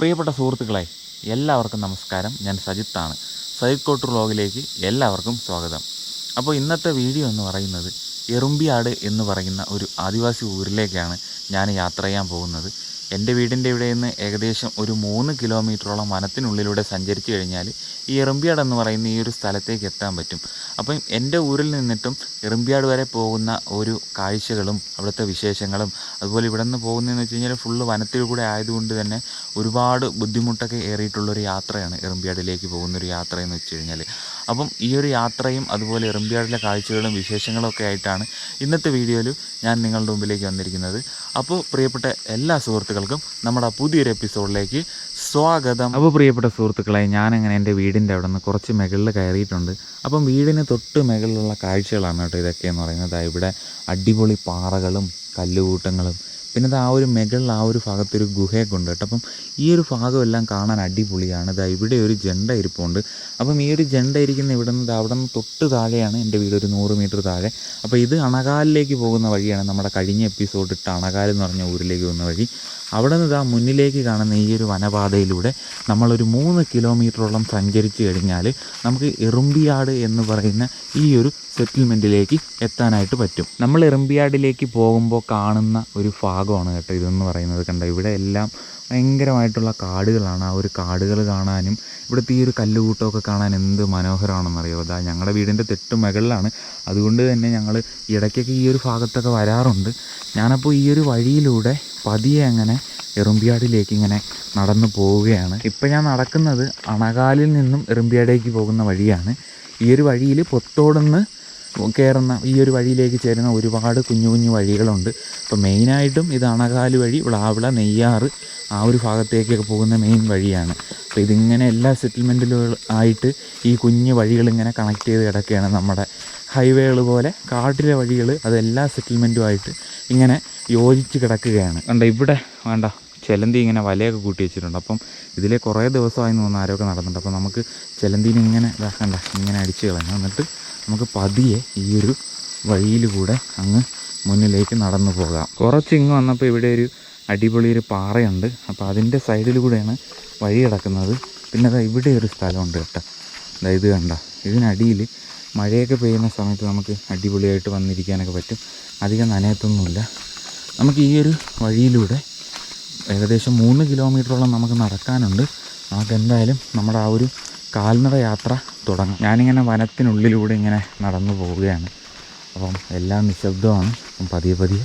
പ്രിയപ്പെട്ട സുഹൃത്തുക്കളെ എല്ലാവർക്കും നമസ്കാരം. ഞാൻ സജിത്താണ്. സജിത് കോട്ടൂർ വ്ലോഗിലേക്ക് എല്ലാവർക്കും സ്വാഗതം. അപ്പോൾ ഇന്നത്തെ വീഡിയോ എന്ന് പറയുന്നത് എറുമ്പിയാട് എന്ന് പറയുന്ന ഒരു ആദിവാസി ഊരിലേക്കാണ് ഞാൻ യാത്ര ചെയ്യാൻ പോകുന്നത്. എന്റെ വീടിന്റെ ഇവിടെ നിന്ന് ഏകദേശം ഒരു മൂന്ന് കിലോമീറ്ററോളം വനത്തിനുള്ളിലൂടെ സഞ്ചരിച്ചു കഴിഞ്ഞാൽ ഈ എറുമ്പിയാട് എന്ന് പറയുന്ന ഈ ഒരു സ്ഥലത്തേക്ക് എത്താൻ പറ്റും. അപ്പം എന്റെ ഊരിൽ നിന്നിട്ടും എറുമ്പിയാട് വരെ പോകുന്ന ഒരു കാഴ്ചകളും അവിടുത്തെ വിശേഷങ്ങളും അതുപോലെ ഇവിടെ നിന്ന് പോകുന്നതെന്ന് വെച്ച് കഴിഞ്ഞാൽ ഫുള്ള് വനത്തിൽ കൂടെ ആയതുകൊണ്ട് തന്നെ ഒരുപാട് ബുദ്ധിമുട്ടൊക്കെ ഏറിയിട്ടുള്ളൊരു യാത്രയാണ് എറുമ്പിയാടിലേക്ക് പോകുന്നൊരു യാത്ര എന്ന് വെച്ച് കഴിഞ്ഞാൽ അപ്പം ഈ ഒരു യാത്രയും അതുപോലെ എറുമ്പിയാടിലെ കാഴ്ചകളും വിശേഷങ്ങളും ഒക്കെ ആയിട്ടാണ് ഇന്നത്തെ വീഡിയോയിൽ ഞാൻ നിങ്ങളുടെ മുമ്പിലേക്ക് വന്നിരിക്കുന്നത്. അപ്പോൾ പ്രിയപ്പെട്ട എല്ലാ സുഹൃത്തുക്കൾക്കും നമ്മുടെ പുതിയൊരു എപ്പിസോഡിലേക്ക് സ്വാഗതം. അപ്പോൾ പ്രിയപ്പെട്ട സുഹൃത്തുക്കളെ ഞാനങ്ങനെ എന്റെ വീടിന്റെ അവിടെ നിന്ന് കുറച്ച് മുകളിൽ കയറിയിട്ടുണ്ട്. അപ്പം വീടിന് തൊട്ട് മുകളിലുള്ള കാഴ്ചകളാണ് കേട്ടോ ഇതൊക്കെയെന്ന് പറയുന്നത്. ദാ ഇവിടെ അടിപൊളി പാറകളും കല്ലുകൂട്ടങ്ങളും. പിന്നെ ആ ഒരു മുകളിൽ ആ ഒരു ഭാഗത്തൊരു ഗുഹയൊക്കെ ഉണ്ട് കേട്ടോ. അപ്പം ഈ ഒരു ഭാഗം എല്ലാം കാണാൻ അടിപൊളിയാണ്. ഇതാ ഇവിടെ ഒരു ജണ്ട ഇരിപ്പുണ്ട്. അപ്പം ഈ ഒരു ജണ്ട ഇരിക്കുന്ന ഇവിടെ നിന്ന് അവിടെ നിന്ന് തൊട്ട് താഴെയാണ് എന്റെ വീട് ഒരു നൂറ് മീറ്റർ താഴെ. അപ്പോൾ ഇത് അണകാലിലേക്ക് പോകുന്ന വഴിയാണ് നമ്മുടെ കഴിഞ്ഞ എപ്പിസോഡ് ഇട്ട് അണകാൽ എന്ന് പറഞ്ഞ ഊരിലേക്ക് പോകുന്ന വഴി. അവിടെ നിന്ന് ഇതാ മുന്നിലേക്ക് കാണുന്ന ഈ ഒരു വനപാതയിലൂടെ നമ്മളൊരു മൂന്ന് കിലോമീറ്ററോളം സഞ്ചരിച്ച് കഴിഞ്ഞാൽ നമുക്ക് എറുമ്പിയാട് എന്ന് പറയുന്ന ഈ ഒരു സെറ്റിൽമെന്റിലേക്ക് എത്താനായിട്ട് പറ്റും. നമ്മൾ എറുമ്പിയാടിലേക്ക് പോകുമ്പോൾ കാണുന്ന ഒരു ഭാഗമാണ് കേട്ടോ ഇതെന്ന് പറയുന്നത്. കണ്ടോ ഇവിടെ എല്ലാം ഭയങ്കരമായിട്ടുള്ള കാടുകളാണ്. ആ ഒരു കാടുകൾ കാണാനും ഇവിടുത്തെ ഈ ഒരു കല്ലുകൂട്ടമൊക്കെ കാണാൻ എന്ത് മനോഹരമാണെന്നറിയോ? അതാ ഞങ്ങളുടെ വീടിന്റെ തെട്ട് മുകളിലാണ് അതുകൊണ്ട് തന്നെ ഞങ്ങൾ ഇടയ്ക്കൊക്കെ ഈ ഒരു ഭാഗത്തൊക്കെ വരാറുണ്ട്. ഞാനപ്പോൾ ഈ ഒരു വഴിയിലൂടെ പതിയെ അങ്ങനെ എറുമ്പിയാടിലേക്ക് ഇങ്ങനെ നടന്നു പോവുകയാണ്. ഇപ്പം ഞാൻ നടക്കുന്നത് അണകാലിൽ നിന്നും എറുമ്പിയാടേക്ക് പോകുന്ന വഴിയാണ്. ഈ ഒരു വഴിയിൽ പൊത്തോടുന്ന് കയറുന്ന ഈ ഒരു വഴിയിലേക്ക് ചേരുന്ന ഒരുപാട് കുഞ്ഞു കുഞ്ഞു വഴികളുണ്ട്. അപ്പോൾ മെയിനായിട്ടും ഇത് അണകാൽ വഴി വിളാവിള നെയ്യാറ് ആ ഒരു ഭാഗത്തേക്കൊക്കെ പോകുന്ന മെയിൻ വഴിയാണ്. അപ്പോൾ ഇതിങ്ങനെ എല്ലാ സെറ്റിൽമെന്റിലും ആയിട്ട് ഈ കുഞ്ഞു വഴികളിങ്ങനെ കണക്ട് ചെയ്ത് കിടക്കുകയാണ് നമ്മുടെ ഹൈവേകൾ പോലെ കാട്ടിലെ വഴികൾ അതെല്ലാ സെറ്റിൽമെന്റുമായിട്ട് ഇങ്ങനെ യോജിച്ച് കിടക്കുകയാണ്. കണ്ട ഇവിടെ വേണ്ട ചെലന്തി ഇങ്ങനെ വലയൊക്കെ കൂട്ടി വെച്ചിട്ടുണ്ട്. അപ്പം ഇതിലെ കുറേ ദിവസമായി തോന്നുന്നു ആരൊക്കെ നടന്നിട്ടുണ്ട്. അപ്പോൾ നമുക്ക് ചെലന്തീനെ ഇങ്ങനെ ഇതാക്കണ്ട ഇങ്ങനെ അടിച്ച് കളഞ്ഞു എന്നിട്ട് നമുക്ക് പതിയെ ഈ ഒരു വഴിയിലൂടെ അങ്ങ് മുന്നിലേക്ക് നടന്നു പോകാം. കുറച്ച് ഇങ്ങ് വന്നപ്പോൾ ഇവിടെ ഒരു അടിപൊളി ഒരു പാറയുണ്ട്. അപ്പോൾ അതിന്റെ സൈഡിലൂടെയാണ് വഴി കിടക്കുന്നത്. പിന്നെ അതാ ഇവിടെ ഒരു സ്ഥലമുണ്ട് കേട്ടോ. അതായത് കണ്ട? ഇതിനടിയിൽ മഴയൊക്കെ പെയ്യുന്ന സമയത്ത് നമുക്ക് അടിപൊളിയായിട്ട് വന്നിരിക്കാനൊക്കെ പറ്റും. അധികം നനയത്തൊന്നുമില്ല. നമുക്ക് ഈ ഒരു വഴിയിലൂടെ ഏകദേശം മൂന്ന് കിലോമീറ്ററോളം നമുക്ക് നടക്കാനുണ്ട്. നമുക്ക് എന്തായാലും നമ്മുടെ ആ ഒരു കാൽനട യാത്ര തുടങ്ങാം. ഞാനിങ്ങനെ വനത്തിനുള്ളിലൂടെ ഇങ്ങനെ നടന്നു പോവുകയാണ്. അപ്പം എല്ലാം നിശബ്ദമാണ്. അപ്പം പതിയെ പതിയെ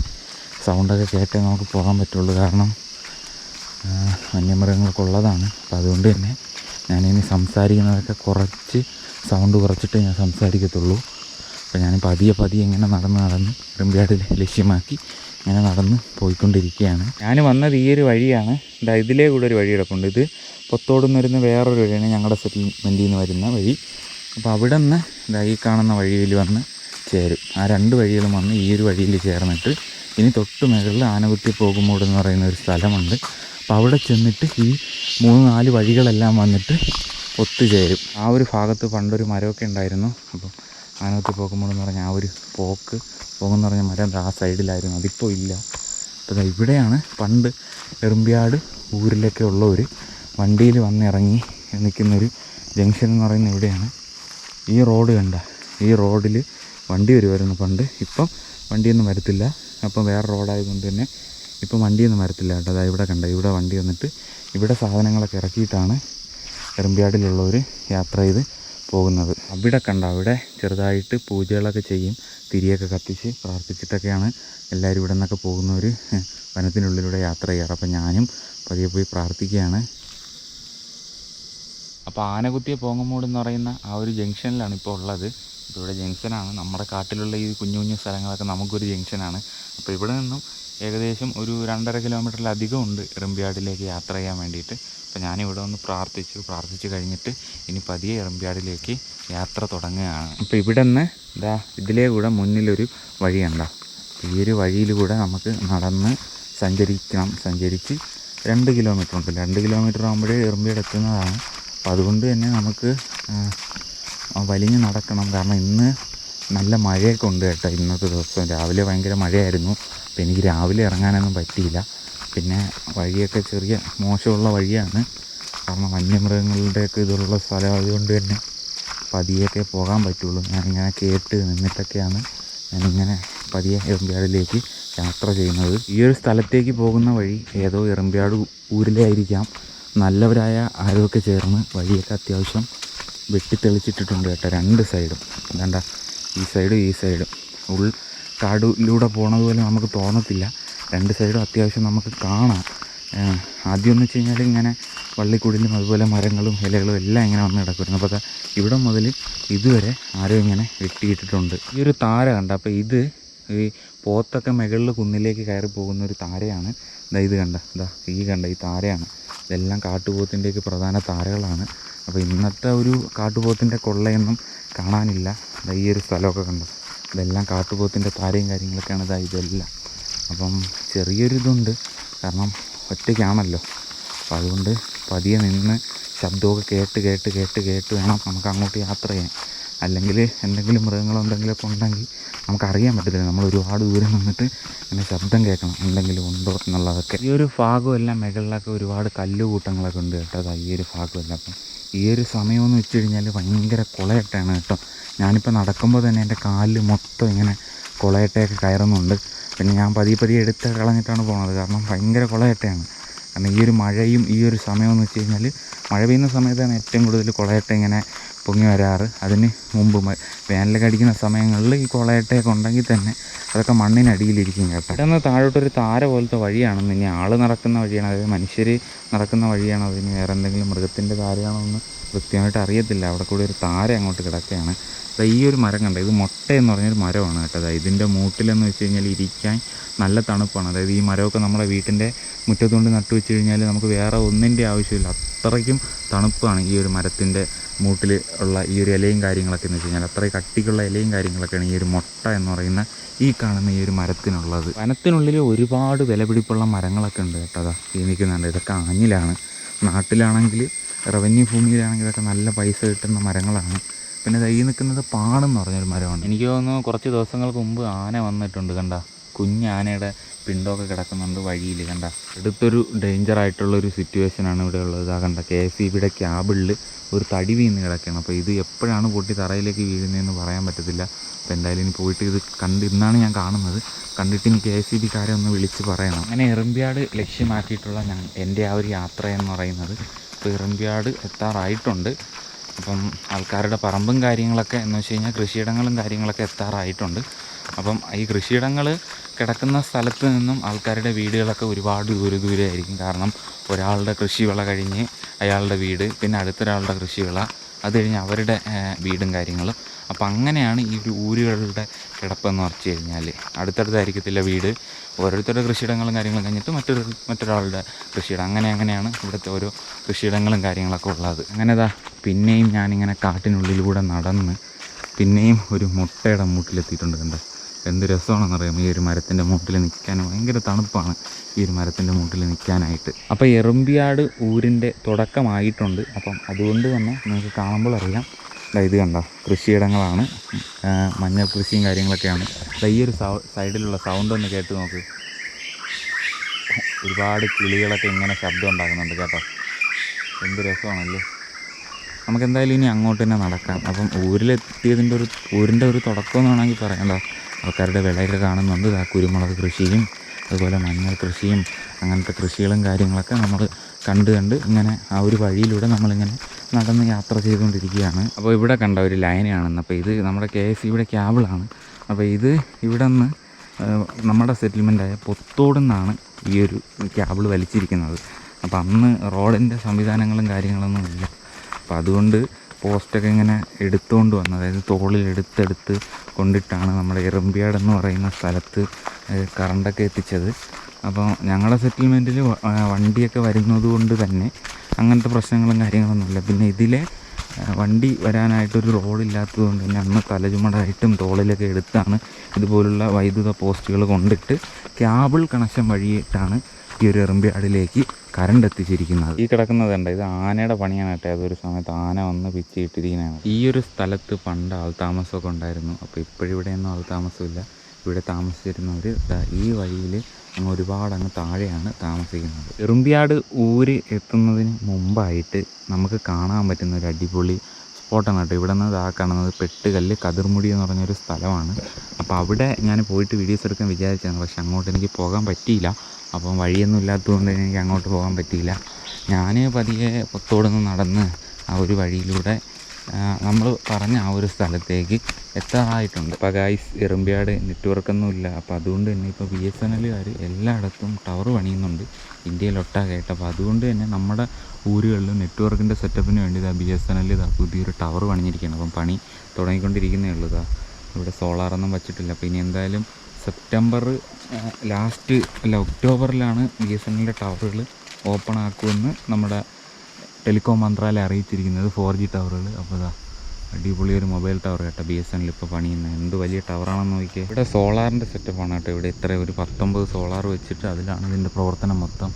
സൗണ്ടൊക്കെ കേട്ടേ നമുക്ക് പോകാൻ പറ്റുള്ളൂ. കാരണം വന്യമൃഗങ്ങൾക്ക് അപ്പോൾ അതുകൊണ്ട് തന്നെ ഞാനിനി സംസാരിക്കുന്നതൊക്കെ കുറച്ച് സൗണ്ട് കുറച്ചിട്ട് ഞാൻ സംസാരിക്കത്തുള്ളൂ. അപ്പോൾ ഞാൻ പതിയെ പതിയെ ഇങ്ങനെ നടന്ന് നടന്ന് റിമ്പിയാട് ലക്ഷ്യമാക്കി ഇങ്ങനെ നടന്ന് പോയിക്കൊണ്ടിരിക്കുകയാണ്. ഞാൻ വന്നത് ഈ ഒരു വഴിയാണ്. ഇതാ ഇതിലേ കൂടെ ഒരു വഴി കിടപ്പുണ്ട്. ഇത് പൊത്തോടുന്ന് വരുന്ന വേറൊരു വഴിയാണ് ഞങ്ങളുടെ സെറ്റിൽമെന്റിൽ നിന്ന് വരുന്ന വഴി. അപ്പോൾ അവിടെ നിന്ന് ഇതാ ഈ കാണുന്ന വഴിയിൽ വന്ന് ചേരും. ആ രണ്ട് വഴികളും വന്ന് ഈ ഒരു വഴിയിൽ ചേർന്നിട്ട് ഇനി തൊട്ട് മുകളിൽ ആനകുത്തി പോകുമ്പോട് എന്ന് പറയുന്ന ഒരു സ്ഥലമുണ്ട്. അപ്പോൾ അവിടെ ചെന്നിട്ട് ഈ മൂന്ന് നാല് വഴികളെല്ലാം വന്നിട്ട് ഒത്തുചേരും ആ ഒരു ഭാഗത്ത് പണ്ടൊരു മരമൊക്കെ ഉണ്ടായിരുന്നു. അപ്പം ആനകുത്തി പോകുമ്പോൾ എന്ന് പറഞ്ഞാൽ ആ ഒരു പോക്ക് പോകുമെന്ന് പറഞ്ഞ മരം ആ സൈഡിലായിരുന്നു. അതിപ്പോൾ ഇല്ല. അപ്പോൾ ഇവിടെയാണ് പണ്ട് എറുമ്പ്യാട് ഊരിലൊക്കെ ഉള്ള ഒരു വണ്ടിയിൽ വന്നിറങ്ങി നിൽക്കുന്നൊരു ജംഗ്ഷൻ എന്ന് പറയുന്ന ഇവിടെയാണ്. ഈ റോഡ് കണ്ട ഈ റോഡിൽ വണ്ടി വരുമായിരുന്നു പണ്ട്. ഇപ്പം വണ്ടിയൊന്നും വരത്തില്ല. അപ്പം വേറെ റോഡായതുകൊണ്ട് തന്നെ ഇപ്പം വണ്ടിയൊന്നും വരത്തില്ല കേട്ടോ. അതാ ഇവിടെ കണ്ട ഇവിടെ വണ്ടി വന്നിട്ട് ഇവിടെ സാധനങ്ങളൊക്കെ ഇറക്കിയിട്ടാണ് എറുമ്പ്യാടിലുള്ളവർ യാത്ര ചെയ്ത് പോകുന്നത്. അവിടെ കണ്ട അവിടെ ചെറുതായിട്ട് പൂജകളൊക്കെ ചെയ്യും തിരിയൊക്കെ കത്തിച്ച് പ്രാർത്ഥിച്ചിട്ടൊക്കെയാണ് എല്ലാവരും ഇവിടെ നിന്നൊക്കെ പോകുന്നവർ വനത്തിനുള്ളിലൂടെ യാത്ര ചെയ്യാറ് അപ്പം ഞാനും പതിയെ പോയി പ്രാർത്ഥിക്കുകയാണ്. അപ്പോൾ ആനകുത്തിയ പോങ്ങമൂട് എന്ന് പറയുന്ന ആ ഒരു ജംഗ്ഷനിലാണ് ഇപ്പോൾ ഉള്ളത്. ഇവിടെ ജംഗ്ഷനാണ്. നമ്മുടെ കാട്ടിലുള്ള ഈ കുഞ്ഞു കുഞ്ഞു സ്ഥലങ്ങളൊക്കെ നമുക്കൊരു ജംഗ്ഷനാണ്. അപ്പോൾ ഇവിടെ നിന്നും ഏകദേശം ഒരു രണ്ടര കിലോമീറ്ററിലധികം ഉണ്ട് എറുമ്പിയാടിലേക്ക് യാത്ര ചെയ്യാൻ വേണ്ടിയിട്ട്. അപ്പോൾ ഞാനിവിടെ ഒന്ന് പ്രാർത്ഥിച്ചു. പ്രാർത്ഥിച്ചു കഴിഞ്ഞിട്ട് ഇനി പതിയെ എറുമ്പിയാടിലേക്ക് യാത്ര തുടങ്ങുകയാണ്. അപ്പോൾ ഇവിടെ നിന്ന് ഇതാ ഇതിലേ കൂടെ മുന്നിലൊരു വഴിയുണ്ടോ ഈ ഒരു വഴിയിൽ കൂടെ നമുക്ക് നടന്ന് സഞ്ചരിക്കണം. സഞ്ചരിച്ച് രണ്ട് കിലോമീറ്റർ ഉണ്ട്. രണ്ട് കിലോമീറ്റർ ആകുമ്പോഴേ എറുമ്പിയാട് എത്തുന്നതാണ്. അപ്പോൾ അതുകൊണ്ട് തന്നെ നമുക്ക് വലിഞ്ഞ് നടക്കണം. കാരണം ഇന്ന് നല്ല മഴയൊക്കെ ഉണ്ട് കേട്ടോ. ഇന്നത്തെ ദിവസം രാവിലെ ഭയങ്കര മഴയായിരുന്നു. അപ്പോൾ എനിക്ക് രാവിലെ ഇറങ്ങാനൊന്നും പറ്റിയില്ല. പിന്നെ വഴിയൊക്കെ ചെറിയ മോശമുള്ള വഴിയാണ്. കാരണം വന്യമൃഗങ്ങളുടെയൊക്കെ ഇതുള്ള സ്ഥലമായതുകൊണ്ട് തന്നെ പതിയൊക്കെ പോകാൻ പറ്റുള്ളൂ. ഞാനിങ്ങനെ കേട്ട് നിന്നിട്ടൊക്കെയാണ് ഞാനിങ്ങനെ പതിയെ എറമ്പ്യാടിലേക്ക് യാത്ര ചെയ്യുന്നത്. ഈ ഒരു സ്ഥലത്തേക്ക് പോകുന്ന വഴി ഏതോ എറമ്പ്യാട് ഊരിലായിരിക്കാം. നല്ലവരായ ആരൊക്കെ ചേർന്ന് വഴിയൊക്കെ അത്യാവശ്യം വെട്ടിത്തെളിച്ചിട്ടിട്ടുണ്ട് കേട്ടോ രണ്ട് സൈഡും. വേണ്ട ഈ സൈഡും ഈ സൈഡും. ഉൾ കാടിലൂടെ പോണത് പോലെ നമുക്ക് തോന്നത്തില്ല. രണ്ട് സൈഡും അത്യാവശ്യം നമുക്ക് കാണാം. ആദ്യം എന്ന് വെച്ച് കഴിഞ്ഞാൽ ഇങ്ങനെ വള്ളിക്കുടിലും അതുപോലെ മരങ്ങളും ഇലകളും എല്ലാം ഇങ്ങനെ വന്ന് കിടക്കുമായിരുന്നു അപ്പോൾ ഇവിടെ മുതൽ ഇതുവരെ ആരും ഇങ്ങനെ വെട്ടിയിട്ടിട്ടുണ്ട്. ഈ ഒരു താര കണ്ട? അപ്പോൾ ഇത് ഈ പോത്തൊക്കെ മുകളിൽ കുന്നിലേക്ക് കയറി പോകുന്ന ഒരു താരയാണ്. ഇതാ ഇത് കണ്ട? ഇതാ ഈ കണ്ട? ഈ താരയാണ്. ഇതെല്ലാം കാട്ടുപോത്തിന്റെയൊക്കെ പ്രധാന താരകളാണ്. അപ്പോൾ ഇന്നത്തെ ഒരു കാട്ടുപോത്തിന്റെ കൊള്ളയൊന്നും കാണാനില്ല. ഈ ഒരു സ്ഥലമൊക്കെ കണ്ടു. ഇതെല്ലാം കാട്ടുപോത്തിന്റെ താരയും കാര്യങ്ങളൊക്കെയാണ്. ഇതാ ഇതെല്ലാം. അപ്പം ചെറിയൊരു ഇതുണ്ട് കാരണം ഒറ്റയ്ക്കാണല്ലോ. അപ്പോൾ അതുകൊണ്ട് പതിയെ നിന്ന് ശബ്ദമൊക്കെ കേട്ട് കേട്ട് കേട്ട് കേട്ട് വേണം നമുക്ക് അങ്ങോട്ട് യാത്ര ചെയ്യാൻ. അല്ലെങ്കിൽ എന്തെങ്കിലും മൃഗങ്ങളോ എന്തെങ്കിലുമൊക്കെ ഉണ്ടെങ്കിൽ നമുക്കറിയാൻ പറ്റത്തില്ല. നമ്മൾ ഒരുപാട് ദൂരം നിന്നിട്ട് ഇങ്ങനെ ശബ്ദം കേൾക്കണം. എന്തെങ്കിലും ഉണ്ടോ എന്നുള്ളതൊക്കെ. ഈ ഒരു ഭാഗമെല്ലാം മുകളിലൊക്കെ ഒരുപാട് കല്ലുകൂട്ടങ്ങളൊക്കെ ഉണ്ട് കേട്ടോ. അതാ ഈ ഒരു ഭാഗമെല്ലാം. അപ്പം ഈ ഒരു സമയമെന്ന് വെച്ച് കഴിഞ്ഞാൽ ഭയങ്കര കുളയട്ടാണ് കേട്ടോ. ഞാനിപ്പോൾ നടക്കുമ്പോൾ തന്നെ എന്റെ കാലിൽ മൊത്തം ഇങ്ങനെ കുളയട്ടയൊക്കെ കയറുന്നുണ്ട്. പിന്നെ ഞാൻ പതിയെ പതിയെ എടുത്ത് കളഞ്ഞിട്ടാണ് പോകുന്നത് കാരണം ഭയങ്കര കുളയട്ടയാണ്. കാരണം ഈ ഒരു മഴയും ഈ ഒരു സമയമെന്ന് വെച്ച് കഴിഞ്ഞാൽ മഴ പെയ്യുന്ന സമയത്താണ് ഏറ്റവും കൂടുതൽ കുളയട്ട ഇങ്ങനെ പൊങ്ങി വരാറ്. അതിന് മുമ്പ് വേനലൊക്കെ അടിക്കുന്ന സമയങ്ങളിൽ ഈ കുളയട്ടയൊക്കെ ഉണ്ടെങ്കിൽ തന്നെ അതൊക്കെ മണ്ണിനടിയിലിരിക്കും കേട്ടോ. ഇവിടെ നിന്ന് താഴോട്ടൊരു താര പോലത്തെ വഴിയാണെന്ന് ഇനി ആൾ നടക്കുന്ന വഴിയാണ്. അതായത് മനുഷ്യർ നടക്കുന്ന വഴിയാണോ? അതിന് വേറെ എന്തെങ്കിലും മൃഗത്തിന്റെ താരയാണോ എന്ന് കൃത്യമായിട്ട് അറിയത്തില്ല. അവിടെ കൂടി ഒരു താര അങ്ങോട്ട് കിടക്കുകയാണ്. അപ്പോൾ ഈ ഒരു മരം കണ്ട? ഇത് മുട്ട എന്ന് പറഞ്ഞൊരു മരമാണ് കേട്ടോ. അതായത് ഇതിന്റെ മൂട്ടിലെന്ന് വെച്ച് കഴിഞ്ഞാൽ ഇരിക്കാൻ നല്ല തണുപ്പാണ്. അതായത് ഈ മരമൊക്കെ നമ്മുടെ വീട്ടിന്റെ മുറ്റത്തുകൊണ്ട് നട്ടു വെച്ച് കഴിഞ്ഞാൽ നമുക്ക് വേറെ ഒന്നിന്റെ ആവശ്യമില്ല. അത്രയ്ക്കും തണുപ്പാണ് ഈ ഒരു മരത്തിന്റെ മൂട്ടിൽ ഉള്ള ഈ ഒരു ഇലയും കാര്യങ്ങളൊക്കെ എന്ന് വെച്ച് കഴിഞ്ഞാൽ അത്രയും കട്ടിക്കുള്ള ഇലയും കാര്യങ്ങളൊക്കെയാണ് ഈ ഒരു മുട്ട എന്ന് പറയുന്ന ഈ കാണുന്ന ഈ ഒരു മരത്തിനുള്ളത്. വനത്തിനുള്ളിൽ ഒരുപാട് വിലപിടിപ്പുള്ള മരങ്ങളൊക്കെ ഉണ്ട് കേട്ടോ അതാ ഈ നിൽക്കുന്നുണ്ട്. ഇതൊക്കെ ആഞ്ഞിലാണ് നാട്ടിലാണെങ്കിൽ റവന്യൂ ഭൂമിയിലാണെങ്കിൽ ഇതൊക്കെ നല്ല പൈസ കിട്ടുന്ന മരങ്ങളാണ്. പിന്നെ ഈ നിൽക്കുന്നത് പാണെന്ന് പറഞ്ഞൊരു മരമാണ്. എനിക്ക് തോന്നുന്നു കുറച്ച് ദിവസങ്ങൾക്ക് മുമ്പ് ആന വന്നിട്ടുണ്ട് കണ്ട. കുഞ്ഞ് ആനയുടെ പിണ്ടമൊക്കെ കിടക്കുന്നുണ്ട് വഴിയിൽ കണ്ട. അടുത്തൊരു ഡേഞ്ചർ ആയിട്ടുള്ളൊരു സിറ്റുവേഷനാണ് ഇവിടെ ഉള്ളത്. ഇതാ കണ്ട കെ എസ് ഇ ബിയുടെ ക്യാബിളിൽ ഒരു തടി വീണ് കിടക്കുകയാണ്. അപ്പോൾ ഇത് എപ്പോഴാണ് പൊട്ടി തറയിലേക്ക് വീഴുന്നതെന്ന് പറയാൻ പറ്റത്തില്ല. അപ്പോൾ എന്തായാലും ഇനി പോയിട്ട് ഇത് കണ്ട് ഇന്നാണ് ഞാൻ കാണുന്നത്. കണ്ടിട്ട് ഇനി കെ എസ് ഇ ബിക്കാരെ ഒന്ന് വിളിച്ച് പറയണം. അങ്ങനെ എറമ്പ്യാട് ലക്ഷ്യമാക്കിയിട്ടുള്ള ഞാൻ എന്റെ ആ ഒരു യാത്ര എന്ന് പറയുന്നത്. ഇപ്പോൾ എറമ്പ്യാട് എത്താറായിട്ടുണ്ട്. അപ്പം ആൾക്കാരുടെ പറമ്പും കാര്യങ്ങളൊക്കെ എന്ന് വെച്ച് കഴിഞ്ഞാൽ കൃഷിയിടങ്ങളും കാര്യങ്ങളൊക്കെ എത്താറായിട്ടുണ്ട്. അപ്പം ഈ കൃഷിയിടങ്ങൾ കിടക്കുന്ന സ്ഥലത്ത് നിന്നും ആൾക്കാരുടെ വീടുകളൊക്കെ ഒരുപാട് ദൂരെ ദൂരെ ആയിരിക്കും. കാരണം ഒരാളുടെ കൃഷിവിള കഴിഞ്ഞ് അയാളുടെ വീട് പിന്നെ അടുത്തൊരാളുടെ കൃഷിവിള അത് കഴിഞ്ഞ് അവരുടെ വീടും കാര്യങ്ങളും. അപ്പം അങ്ങനെയാണ് ഈ ഒരു ഊരുകളുടെ കിടപ്പെന്ന് പറഞ്ഞു കഴിഞ്ഞാൽ അടുത്തടുത്തായിരിക്കത്തില്ല വീട്. ഓരോരുത്തരുടെ കൃഷിയിടങ്ങളും കാര്യങ്ങളും കഴിഞ്ഞിട്ട് മറ്റൊരു മറ്റൊരാളുടെ കൃഷിയിടം. അങ്ങനെ അങ്ങനെയാണ് ഇവിടുത്തെ ഓരോ കൃഷിയിടങ്ങളും കാര്യങ്ങളൊക്കെ ഉള്ളത്. അങ്ങനെതാ പിന്നെയും ഞാനിങ്ങനെ കാട്ടിനുള്ളിലൂടെ നടന്ന് പിന്നെയും ഒരു മുട്ടയുടെ മൂട്ടിലെത്തിയിട്ടുണ്ട് കണ്ടോ? എന്ത് രസമാണെന്നറിയാം ഈ ഒരു മരത്തിന്റെ മൂട്ടിൽ നിൽക്കാൻ ഭയങ്കര തണുപ്പാണ് ഈ ഒരു മരത്തിന്റെ മൂട്ടിൽ നിൽക്കാനായിട്ട്. അപ്പോൾ എറുമ്പിയാട് ഊരിന്റെ തുടക്കമായിട്ടുണ്ട്. അപ്പം അതുകൊണ്ട് തന്നെ നിങ്ങൾക്ക് കാണുമ്പോൾ അറിയാം. ഇത് കണ്ട? കൃഷിയിടങ്ങളാണ്. മഞ്ഞൾ കൃഷിയും കാര്യങ്ങളൊക്കെയാണ്. ഈ ഒരു സൈഡിലുള്ള സൗണ്ട് ഒന്ന് കേട്ട് നോക്ക്. ഒരുപാട് കിളികളൊക്കെ ഇങ്ങനെ ശബ്ദം ഉണ്ടാക്കുന്നുണ്ട് കേട്ടോ. എന്ത് രസമാണല്ലേ? നമുക്ക് എന്തായാലും ഇനി അങ്ങോട്ട് തന്നെ നടക്കാം. അപ്പം ഊരിലെത്തിയതിന്റെ ഒരു ഊരിന്റെ ഒരു തുടക്കം എന്ന് വേണമെങ്കിൽ പറയാമല്ലോ ആൾക്കാരുടെ വിളയൊക്കെ കാണുന്നുണ്ട്. ആ കുരുമുളക് കൃഷിയും അതുപോലെ മഞ്ഞൾ കൃഷിയും അങ്ങനത്തെ കൃഷികളും കാര്യങ്ങളൊക്കെ നമ്മൾ കണ്ട് കണ്ട് ഇങ്ങനെ ആ ഒരു വഴിയിലൂടെ നമ്മളിങ്ങനെ നടന്ന് യാത്ര ചെയ്തുകൊണ്ടിരിക്കുകയാണ്. അപ്പോൾ ഇവിടെ കണ്ട ഒരു ലൈനാണെന്ന്. അപ്പോൾ ഇത് നമ്മുടെ കെ എസ് ഇവിടെ ക്യാബിളാണ്. അപ്പോൾ ഇത് ഇവിടെ നിന്ന് നമ്മുടെ സെറ്റിൽമെന്റായ പൊത്തോട് നിന്നാണ് ഈ ഒരു ക്യാബിൾ വലിച്ചിരിക്കുന്നത്. അപ്പോൾ അന്ന് റോഡിന്റെ സംവിധാനങ്ങളും കാര്യങ്ങളൊന്നും ഇല്ല. അപ്പോൾ അതുകൊണ്ട് പോസ്റ്റൊക്കെ ഇങ്ങനെ എടുത്തുകൊണ്ട് വന്നത് അതായത് തോളിൽ എടുത്തെടുത്ത് കൊണ്ടിട്ടാണ് നമ്മുടെ എറുമ്പിയാട് എന്ന് പറയുന്ന സ്ഥലത്ത് കറണ്ടൊക്കെ എത്തിച്ചത്. അപ്പോൾ ഞങ്ങളുടെ സെറ്റിൽമെന്റിൽ വണ്ടിയൊക്കെ വരുന്നത് കൊണ്ട് തന്നെ അങ്ങനത്തെ പ്രശ്നങ്ങളും കാര്യങ്ങളൊന്നുമില്ല പിന്നെ ഇതിലെ വണ്ടി വരാനായിട്ടൊരു റോഡില്ലാത്തത് കൊണ്ട് തന്നെ അന്ന് തലചുമടായിട്ടും തോളിലൊക്കെ എടുത്താണ് ഇതുപോലുള്ള വൈദ്യുത പോസ്റ്റുകൾ കൊണ്ടിട്ട് ക്യാബിൾ കണക്ഷൻ വഴിയിട്ടാണ് ഈ ഒരു എറുമ്പിയാടിലേക്ക് കറണ്ട് എത്തിച്ചിരിക്കുന്നത്. ഈ കിടക്കുന്നത് ഇത് ആനയുടെ പണിയാണ് കേട്ടോ. അതൊരു സമയത്ത് ആന വന്ന് പിച്ചി ഇട്ടിരിക്കുന്നതാണ് ഈ ഒരു സ്ഥലത്ത് പണ്ട് ആൾതാമസമൊക്കെ ഉണ്ടായിരുന്നു. അപ്പോൾ ഇപ്പോഴിവിടെയൊന്നും ആൾതാമസമില്ല ഇവിടെ താമസിച്ചിരുന്നവർ ഈ വഴിയിൽ അങ്ങ് ഒരുപാട് അങ്ങ് താഴെയാണ് താമസിക്കുന്നത്. എറുമ്പിയാട് ഊര് എത്തുന്നതിന് മുമ്പായിട്ട് നമുക്ക് കാണാൻ പറ്റുന്ന ഒരു അടിപൊളി സ്പോട്ടാണ് കേട്ടോ. ഇവിടെ നിന്ന് ആ കാണുന്നത് പെട്ടുകല്ല് കതിർമുടി എന്ന് പറഞ്ഞൊരു സ്ഥലമാണ്. അപ്പോൾ അവിടെ ഞാൻ പോയിട്ട് വീഡിയോസ് എടുക്കാൻ വിചാരിച്ചതാണ്. പക്ഷെ അങ്ങോട്ട് എനിക്ക് പോകാൻ പറ്റിയില്ല. അപ്പം വഴിയൊന്നും ഇല്ലാത്തതുകൊണ്ട് എനിക്ക് അങ്ങോട്ട് പോകാൻ പറ്റിയില്ല. ഞാൻ പതിയെ പുറത്തോടെ നിന്ന് നടന്ന് ആ ഒരു വഴിയിലൂടെ നമ്മൾ പറഞ്ഞ ആ ഒരു സ്ഥലത്തേക്ക് എത്താറായിട്ടുണ്ട്. അപ്പോൾ ഗായ്സ് എറുമ്പിയാട് നെറ്റ്വർക്കൊന്നും ഇല്ല അപ്പോൾ അതുകൊണ്ട് തന്നെ ഇപ്പോൾ ബി എസ് എൻ എല്ലുകാർ എല്ലായിടത്തും ടവർ പണിയുന്നുണ്ട് ഇന്ത്യയിലൊട്ടാകെയായിട്ട് അപ്പോൾ അതുകൊണ്ട് തന്നെ നമ്മുടെ ഊരുകളിൽ നെറ്റ്വർക്കിന്റെ സെറ്റപ്പിന് വേണ്ടി ഇതാ ബി എസ് എൻ എൽ ഇതാ പുതിയൊരു ടവർ പണിഞ്ഞിരിക്കുകയാണ് അപ്പം പണി തുടങ്ങിക്കൊണ്ടിരിക്കുന്നേ ഉള്ളൂ ഇതാ. ഇവിടെ സോളാറൊന്നും വച്ചിട്ടില്ല. അപ്പോൾ ഇനി എന്തായാലും സെപ്റ്റംബർ ലാസ്റ്റ് അല്ല ഒക്ടോബറിലാണ് ബി എസ് എൻ എല്ലിന്റെ ടവറുകൾ ഓപ്പൺ ആക്കുമെന്ന് നമ്മുടെ ടെലികോം മന്ത്രാലയം അറിയിച്ചിരിക്കുന്നത് ഫോർ ജി ടവറുകൾ. അപ്പോൾ ഇതാ അടിപൊളി ഒരു മൊബൈൽ ടവർ കേട്ടോ ബി എസ് എൻ എൽ ഇപ്പോൾ പണിയുന്നത് എന്ത് വലിയ ടവറാണെന്ന് നോക്കിയാൽ ഇവിടെ സോളാറിന്റെ സെറ്റപ്പാണ് കേട്ടോ ഇവിടെ ഇത്ര ഒരു പത്തൊമ്പത് സോളാർ വെച്ചിട്ട് അതിലാണ് ഇതിന്റെ പ്രവർത്തനം മൊത്തം.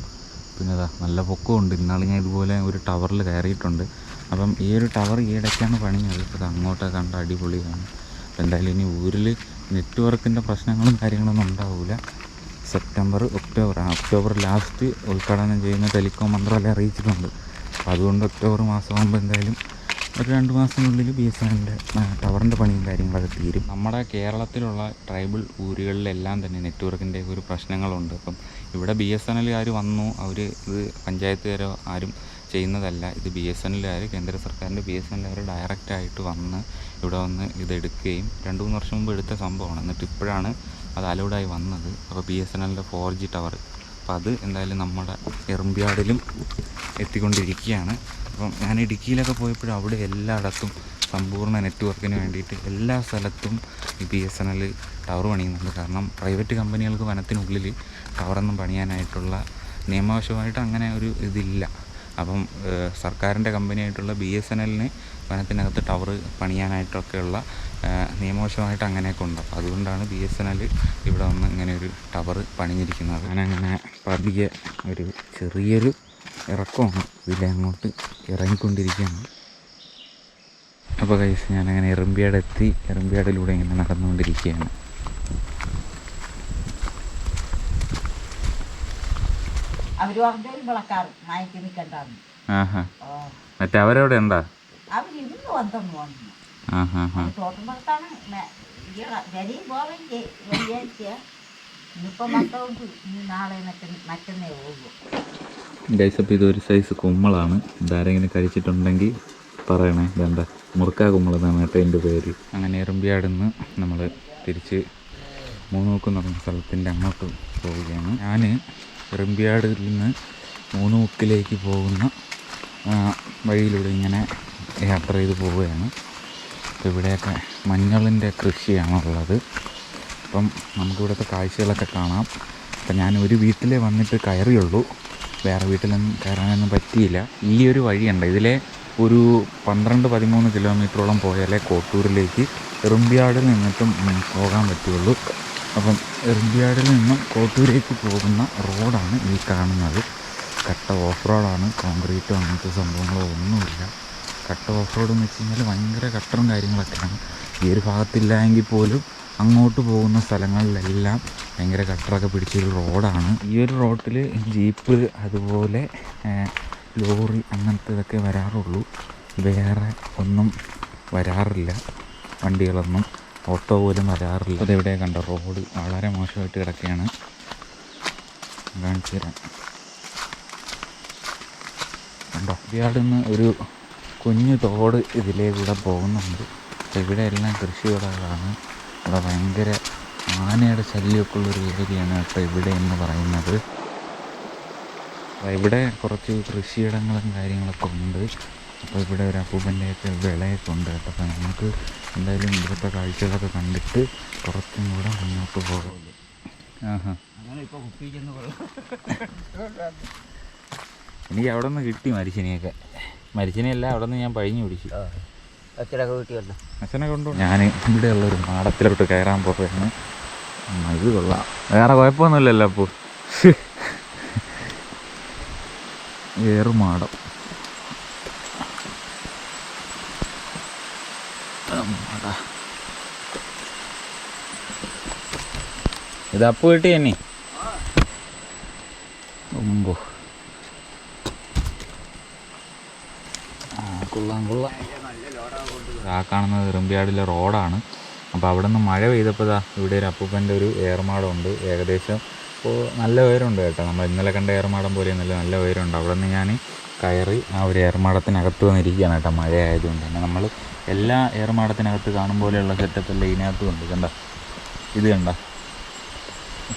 പിന്നെ ഇതാ നല്ല പൊക്കമുണ്ട്. ഇന്നാൾ ഞാൻ ഇതുപോലെ ഒരു ടവറിൽ കയറിയിട്ടുണ്ട്. അപ്പം ഈ ഒരു ടവർ ഈ ഇടയ്ക്കാണ് പണിഞ്ഞത് ഇപ്പോൾ അങ്ങോട്ടേ കണ്ട അടിപൊളിയാണ്. എന്തായാലും ഇനി ഊരിൽ നെറ്റ്വർക്കിന്റെ പ്രശ്നങ്ങളും കാര്യങ്ങളൊന്നും ഉണ്ടാവില്ല സെപ്റ്റംബർ ഒക്ടോബർ ഒക്ടോബർ ലാസ്റ്റ് ഉദ്ഘാടനം ചെയ്യുന്ന ടെലികോം മന്ത്രാലയം അറിയിച്ചിട്ടുണ്ട്. അപ്പോൾ അതുകൊണ്ട് ഒക്ടോബർ മാസമാകുമ്പോൾ എന്തായാലും ഒരു രണ്ട് മാസത്തിനുള്ളിൽ ബി എസ് എന്റെ ടവറിന്റെ പണിയും കാര്യങ്ങളൊക്കെ തീരും. നമ്മുടെ കേരളത്തിലുള്ള ട്രൈബൽ ഊരുകളിലെല്ലാം തന്നെ നെറ്റ്വർക്കിന്റെ ഒരു പ്രശ്നങ്ങളുണ്ട്. അപ്പം ഇവിടെ ബി എസ് എൻ എല്ലുകാർ വന്നു അവർ ഇത് പഞ്ചായത്തുകാരോ ആരും ചെയ്യുന്നതല്ല. ഇത് ബി എസ് എൻ കേന്ദ്ര സർക്കാരിന്റെ ബി എസ് എൻ ഡയറക്റ്റായിട്ട് വന്ന് ഇവിടെ വന്ന് ഇത് എടുക്കുകയും രണ്ട് മൂന്ന് വർഷം മുമ്പ് എടുത്ത സംഭവമാണ്. എന്നിട്ട് ഇപ്പോഴാണ് അത് അലൗഡായി വന്നത്. അപ്പോൾ ബി എസ് എൻ എല്ലിന്റെ ഫോർ ജി ടവർ അപ്പോൾ അത് എന്തായാലും നമ്മുടെ എറുമ്പിയാടിലും എത്തിക്കൊണ്ടിരിക്കുകയാണ്. അപ്പം ഞാൻ ഇടുക്കിയിലൊക്കെ പോയപ്പോഴും അവിടെ എല്ലായിടത്തും സമ്പൂർണ നെറ്റ്വർക്കിന് വേണ്ടിയിട്ട് എല്ലാ സ്ഥലത്തും ഈ B S N L tower പണിയുന്നുണ്ട്. കാരണം പ്രൈവറ്റ് കമ്പനികൾക്ക് വനത്തിനുള്ളിൽ ടവറൊന്നും പണിയാനായിട്ടുള്ള നിയമവശമായിട്ട് അങ്ങനെ ഒരു ഇതില്ല. അപ്പം സർക്കാരിന്റെ കമ്പനിയായിട്ടുള്ള ബി എസ് എൻ എല്ലിന് വനത്തിനകത്ത് ടവർ പണിയാനായിട്ടൊക്കെയുള്ള നിയമവശമായിട്ട് അങ്ങനെയൊക്കെ ഉണ്ട്. അപ്പോൾ അതുകൊണ്ടാണ് ബി എസ് എൻ എൽ ഇവിടെ വന്ന് ഇങ്ങനെ ഒരു ടവർ പണിഞ്ഞിരിക്കുന്നത്. ഞാനങ്ങനെ പതിയെ ഒരു ചെറിയൊരു ഇറക്കമാണ് ഇതിലെ അങ്ങോട്ട് ഇറങ്ങിക്കൊണ്ടിരിക്കുകയാണ്. അപ്പോൾ കൈസ് ഞാനങ്ങനെ എറുമ്പിയാട് എത്തി എറുമ്പിയാടിലൂടെ ഇങ്ങനെ നടന്നുകൊണ്ടിരിക്കുകയാണ്. അവർ പറഞ്ഞു വിളക്കാറ് മയക്കി നിൽക്കണ്ടെന്ന് ആഹാ മറ്റേ അവരവിടെ ഉണ്ടാ അവർ ഇന്ന് വന്നെന്ന് പറഞ്ഞു ആഹാ ഹാ തോട്ടം പുറത്താണ് വരെയും പോവേം വെള്ളിയാഴ്ച ഇന്നിപ്പോ മക്കളുണ്ട് ഇനി നാളെ മറ്റന്നേ പോകും ഗൈസ് അപ്പോൾ ഇതൊരു സൈസ് കുമ്മളാണ്. ഇതാരെങ്കിലും കഴിച്ചിട്ടുണ്ടെങ്കിൽ പറയണേ. ഇതെന്താ? മുറുക്കാ കുമ്മളെന്നാണ് കേട്ടോ എന്റെ പേര്. അങ്ങനെ എറുമ്പിയാടുന്ന് നമ്മൾ തിരിച്ച് മൂന്നൂക്ക് എന്ന് പറഞ്ഞ സ്ഥലത്തിന്റെ അങ്ങോട്ട് പോവുകയാണ്. ഞാൻ എറുമ്പിയാടിൽ നിന്ന് മൂന്ന് മുക്കിലേക്ക് പോകുന്ന വഴിയിലൂടെ ഇങ്ങനെ യാത്ര ചെയ്ത് പോവുകയാണ്. അപ്പോൾ ഇവിടെയൊക്കെ മഞ്ഞളിന്റെ കൃഷിയാണുള്ളത്. അപ്പം നമുക്കിവിടുത്തെ കാഴ്ചകളൊക്കെ കാണാം. അപ്പം ഞാൻ ഒരു വീട്ടിലേ വന്നിട്ട് കയറിയുള്ളൂ. വേറെ വീട്ടിലൊന്നും കയറാനൊന്നും പറ്റിയില്ല. ഈ ഒരു വഴിയുണ്ട്. ഇതിലെ ഒരു പന്ത്രണ്ട് പതിമൂന്ന് കിലോമീറ്ററോളം പോയാലേ കോട്ടൂരിലേക്ക് എറുമ്പിയാടിൽ നിന്നിട്ടും പോകാൻ പറ്റുള്ളൂ. അപ്പം എറുമ്പിയാടിൽ നിന്നും കോട്ടൂരേക്ക് പോകുന്ന റോഡാണ് ഈ കാണുന്നത്. കട്ട ഓഫ് റോഡാണ് കോൺക്രീറ്റോ അങ്ങനത്തെ സംഭവങ്ങളോ ഒന്നുമില്ല. കട്ട ഓഫ് റോഡ് എന്ന് വെച്ച് കഴിഞ്ഞാൽ ഭയങ്കര കട്ടറും കാര്യങ്ങളൊക്കെയാണ്. ഈ ഒരു ഭാഗത്തില്ല എങ്കിൽ പോലും അങ്ങോട്ട് പോകുന്ന സ്ഥലങ്ങളിലെല്ലാം ഭയങ്കര കട്ടറൊക്കെ പിടിച്ചൊരു റോഡാണ്. ഈ ഒരു റോഡിൽ ജീപ്പ് അതുപോലെ ലോറി അങ്ങനത്തെ ഇതൊക്കെ വരാറുള്ളൂ. വേറെ ഒന്നും വരാറില്ല. വണ്ടികളൊന്നും. ഓട്ടോ പോലും വരാറില്ല. അതെവിടെ കണ്ട? റോഡ് വളരെ മോശമായിട്ട് കിടക്കുകയാണ്. കാണിച്ചു തരാം. കണ്ടോ? ഒരു കുഞ്ഞു തോട് ഇതിലേ കൂടെ പോകുന്നുണ്ട്. ഇവിടെ എല്ലാം കൃഷിവിളകളാണ് ഇവിടെ ഭയങ്കര ആനയുടെ ശല്യമൊക്കെ ഉള്ളൊരു ഏരിയയാണ് കേട്ടോ ഇവിടെ എന്ന് പറയുന്നത്. ഇവിടെ കുറച്ച് കൃഷിയിടങ്ങളും കാര്യങ്ങളൊക്കെ ഉണ്ട്. അപ്പോൾ ഇവിടെ ഒരു അപ്പൂപ്പന്റെയൊക്കെ വിളയൊക്കെ ഉണ്ട് കേട്ടോ. അപ്പോൾ നമുക്ക് എന്തായാലും ഇവിടുത്തെ കാഴ്ചകളൊക്കെ കണ്ടിട്ട് കുറച്ചും കൂടെ മുന്നോട്ട് പോകുള്ളൂ ആഹാ. അങ്ങനെ ഇപ്പൊ കുപ്പിക്കുന്ന എനിക്ക് അവിടെ നിന്ന് കിട്ടി മരിച്ചിനെയൊക്കെ. മരിച്ചിനെയല്ല അവിടെ നിന്ന് ഞാൻ പഴിഞ്ഞു പിടിച്ചു. അച്ഛനൊക്കെ കിട്ടിയല്ലോ അച്ഛനെ കൊണ്ടു ഞാൻ ഇവിടെയുള്ള ഒരു മാടത്തിലോട്ട് കയറാൻ പോവുകയാണ്. മഴ ഇത് കൊള്ളാം. വേറെ കുഴപ്പമൊന്നുമില്ലല്ലോ അപ്പോൾ ഏറുമാടം. ഇത് അപ്പ് കിട്ടി തന്നെ ഒമ്പോ ആ ആ കാണുന്നത് ഇറമ്പിയാടിലെ റോഡാണ്. അപ്പോൾ അവിടെ നിന്ന് മഴ പെയ്തപ്പോൾ ഇവിടെ ഒരു അപ്പൂപ്പന്റെ ഒരു ഏർമാടമുണ്ട് ഏകദേശം ഇപ്പോൾ നല്ല ഉയരമുണ്ട് കേട്ടോ. നമ്മൾ ഇന്നലെ കണ്ട ഏർമാടം പോലെ നല്ല ഉയരമുണ്ട്. അവിടെ നിന്ന് ഞാൻ കയറി ആ ഒരു ഏർമാടത്തിനകത്ത് വന്നിരിക്കുകയാണ് കേട്ടോ. മഴ ആയതുകൊണ്ട് തന്നെ. നമ്മൾ എല്ലാ ഏർമാടത്തിനകത്ത് കാണും പോലെയുള്ള സെറ്റപ്പല്ല ഇതിനകത്തും ഉണ്ട്. കണ്ട? ഇത് കണ്ടോ?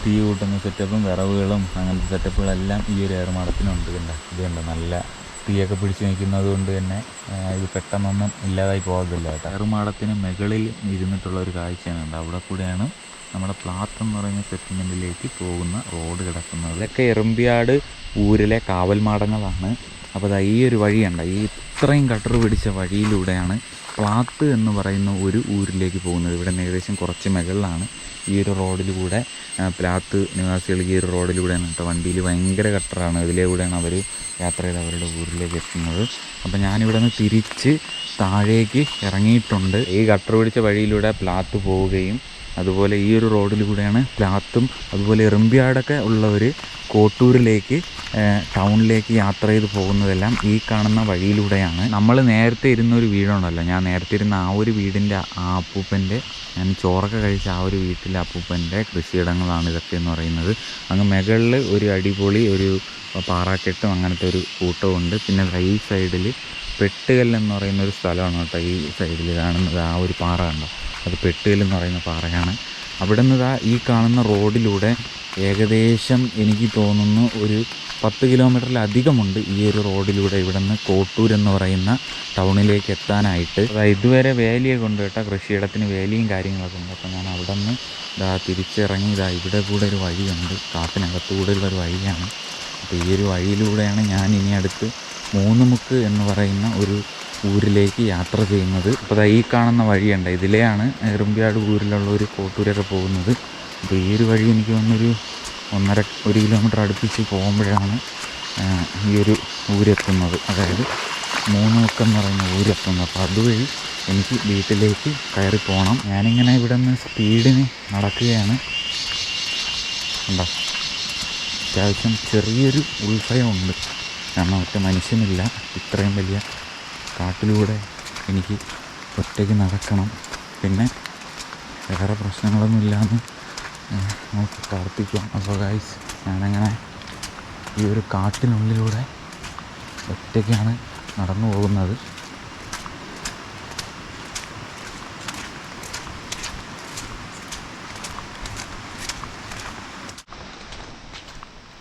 തീ കൂട്ടുന്ന സെറ്റപ്പും വിറവുകളും അങ്ങനത്തെ സെറ്റപ്പുകളെല്ലാം ഈ ഒരു ഏറുമാടത്തിനുണ്ട് ഇതുണ്ട് കണ്ട? നല്ല തീയൊക്കെ പിടിച്ചു നിൽക്കുന്നത് കൊണ്ട് തന്നെ ഇത് പെട്ടെന്നൊന്നും ഇല്ലാതായി പോകത്തില്ല കേട്ടോ. ഏറുമാടത്തിന് മുകളിൽ ഇരുന്നിട്ടുള്ള ഒരു കാഴ്ചയാണ് ഉണ്ട് അവിടെ കൂടെയാണ് നമ്മുടെ പ്ലാത്ത് എന്ന് പറയുന്ന സെറ്റിൽമെന്റിലേക്ക് പോകുന്ന റോഡ് കിടക്കുന്നത്. ഇതൊക്കെ എറുമ്പിയാട് ഊരിലെ കാവൽമാടങ്ങളാണ്. അപ്പോൾ ഈ ഒരു വഴിയുണ്ട് ഈ ഇത്രയും കട്ടർ പിടിച്ച വഴിയിലൂടെയാണ് പ്ലാത്ത് എന്ന് പറയുന്ന ഒരു ഊരിലേക്ക് പോകുന്നത്. ഇവിടെ ഏകദേശം കുറച്ച് മുകളിലാണ് ഈ ഒരു റോഡിലൂടെ പ്ലാത്ത് നിവാസികൾ ഈ ഒരു റോഡിലൂടെയാണ് കേട്ടോ. വണ്ടിയിൽ ഭയങ്കര കട്ടറാണ് ഇതിലൂടെയാണ് അവർ യാത്ര ചെയ്ത് അവരുടെ ഊരിലേക്ക് എത്തുന്നത്. അപ്പോൾ ഞാനിവിടെ നിന്ന് തിരിച്ച് താഴേക്ക് ഇറങ്ങിയിട്ടുണ്ട്. ഈ കട്ടർ പിടിച്ച വഴിയിലൂടെ പ്ലാത്ത് പോവുകയും അതുപോലെ ഈ ഒരു റോഡിലൂടെയാണ് പ്ലാത്തും അതുപോലെ എറുമ്പിയാടൊക്കെ ഉള്ളവർ കോട്ടൂരിലേക്ക് ടൗണിലേക്ക് യാത്ര ചെയ്ത് പോകുന്നതെല്ലാം ഈ കാണുന്ന വഴിയിലൂടെയാണ്. നമ്മൾ നേരത്തെ ഇരുന്ന ഒരു വീടുണ്ടല്ലോ ഞാൻ നേരത്തെ ഇരുന്ന ആ ഒരു വീടിന്റെ ആ അപ്പൂപ്പന്റെ ഞാൻ ചോറൊക്കെ കഴിച്ച ആ ഒരു വീട്ടിലെ അപ്പൂപ്പന്റെ കൃഷിയിടങ്ങളാണ് ഇതൊക്കെ എന്ന് പറയുന്നത്. അങ്ങ് മുകളിൽ ഒരു അടിപൊളി ഒരു പാറാക്കെട്ടും അങ്ങനത്തെ ഒരു കൂട്ടവും ഉണ്ട്. പിന്നെ ഈ സൈഡിൽ പെട്ടുകല്ലെന്ന് പറയുന്ന ഒരു സ്ഥലമാണ് കേട്ടോ ഈ സൈഡിൽ കാണുന്നത്. ആ ഒരു പാറ കണ്ടോ? അത് പെട്ടുകൽ എന്ന് പറയുന്ന പാറയാണ്. അവിടെ നിന്ന് ഈ കാണുന്ന റോഡിലൂടെ ഏകദേശം എനിക്ക് തോന്നുന്നു ഒരു പത്ത് കിലോമീറ്ററിലധികമുണ്ട് ഈ ഒരു റോഡിലൂടെ ഇവിടെ നിന്ന് കോട്ടൂർ എന്ന് പറയുന്ന ടൗണിലേക്ക് എത്താനായിട്ട്. അതായത് ഇതുവരെ വേലിയെ ഉണ്ട് കേട്ടോ കൃഷിയിടത്തിന് വേലിയും കാര്യങ്ങളൊക്കെ ഉണ്ട്. അപ്പോൾ ഞാൻ അവിടെ നിന്ന് ഇതാ തിരിച്ചിറങ്ങി ഇതാ ഇവിടെ കൂടെ ഒരു വഴിയുണ്ട്. കാട്ടിനകത്ത് കൂടെ ഉള്ളൊരു വഴിയാണ്. അപ്പോൾ ഈ ഒരു വഴിയിലൂടെയാണ് ഞാൻ ഇനി അടുത്ത് മൂന്നുമുക്ക് എന്ന് പറയുന്ന ഒരു ഊരിലേക്ക് യാത്ര ചെയ്യുന്നത്. അപ്പോൾ ഈ കാണുന്ന വഴിയുണ്ട് ഇതിലെയാണ് എറുമ്പ്യാട് ഊരിലുള്ള ഒരു കോട്ടൂരൊക്കെ പോകുന്നത്. അപ്പോൾ ഈ ഒരു വഴി എനിക്ക് വന്നൊരു ഒന്നര ഒരു കിലോമീറ്റർ അടുപ്പിച്ച് പോകുമ്പോഴാണ് ഈ ഒരു ഊരെത്തുന്നത്. അതായത് മൂന്നുമുക്ക് എന്ന് പറയുന്ന ഊരെത്തുന്നത്. അപ്പോൾ അതുവഴി എനിക്ക് വീട്ടിലേക്ക് കയറി പോകണം ഞാനിങ്ങനെ ഇവിടെ നിന്ന് സ്പീഡിന് നടക്കുകയാണ്. ഉണ്ടോ അത്യാവശ്യം ചെറിയൊരു ഉൾഭയമുണ്ട്. കാരണം ഒറ്റ മനുഷ്യനില്ല. ഇത്രയും വലിയ കാട്ടിലൂടെ എനിക്ക് ഒറ്റയ്ക്ക് നടക്കണം. പിന്നെ വേറെ പ്രശ്നങ്ങളൊന്നും ഇല്ലാന്ന് നമുക്ക് പ്രാർത്ഥിക്കാം. അപ്പോൾ ഗൈസ് ഞാനങ്ങനെ ഈ ഒരു കാട്ടിനുള്ളിലൂടെ ഒറ്റയ്ക്കാണ് നടന്നു പോകുന്നത്.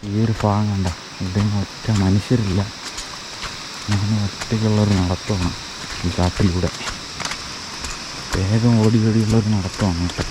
ഈ ഒരു ഭാഗം കണ്ട? ഇതിന് ഒറ്റ മനുഷ്യരില്ല. ഞാൻ ഒറ്റയ്ക്കുള്ളൊരു നടത്തമാണ് ഈ കാട്ടിലൂടെ. വേഗം ഓടി ഓടിയുള്ളൊരു നടത്തമാണ് കേട്ടോ.